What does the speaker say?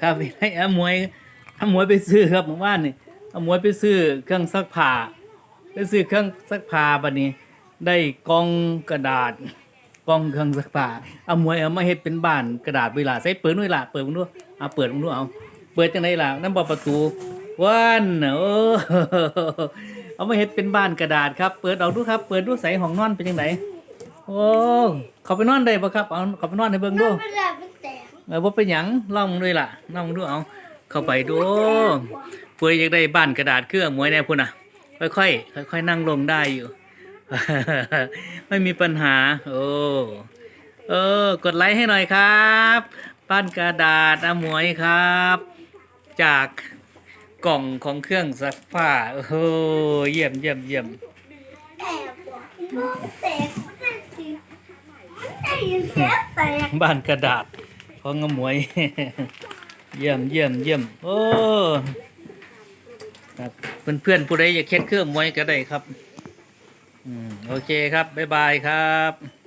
ครับให้อามวยอามวยไปซื้อครับเมื่อวานนี่อามวยไปซื้อเครื่องซักผ้าไปซื้อเครื่องซักผ้าบัดนี้ ได้กองกระดาษกองเครื่องซักผ้าอามวยเอามาเฮ็ดเป็นบ้านกระดาษเวลาใส่เปิดด้วยล่ะเปิดมึงดูเอาเปิดมึงดูเอาเปิดจังไดล่ะนั่นบ่ประตูว่านโอ้เอามาเฮ็ดเป็นบ้านกระดาษครับ เปิดเอาดูครับ เปิดดูใส่ห้องนอนเป็นจังไดโอ้เขาไปนอนได้บ่ครับเอาเขาไปนอนให้เบิ่งดู เวลาเป็นแตกเออบ่เป็นหยังลองมึงด้วยล่ะลองมึงดูเอา เข้าไปดูเพื่ออยากได้บ้านกระดาษเครื่องมวยแน่พุ่นน่ะ ค่อยๆค่อยๆนั่งลงได้อยู่ ไม่มีปัญหา โอ้เออ กดไลค์ให้หน่อยครับบ้านกระดาษอาหมวยครับ จากกล่องของเครื่องซักผ้าโอ้โหเยี่ยมเยี่ยมเยี่ยมแตกว่ะมันแตกมันได้สิมันได้ยินเสียงแตกบ้านกระดาษ ของมวย เยี่ยมเยี่ยมเยี่ยมโอ้ครับเพื่อนๆผู้ใดอยากเคล็ดเครื่องมวยก็ได้ครับ อืม โอเคครับ บ๊ายบายครับ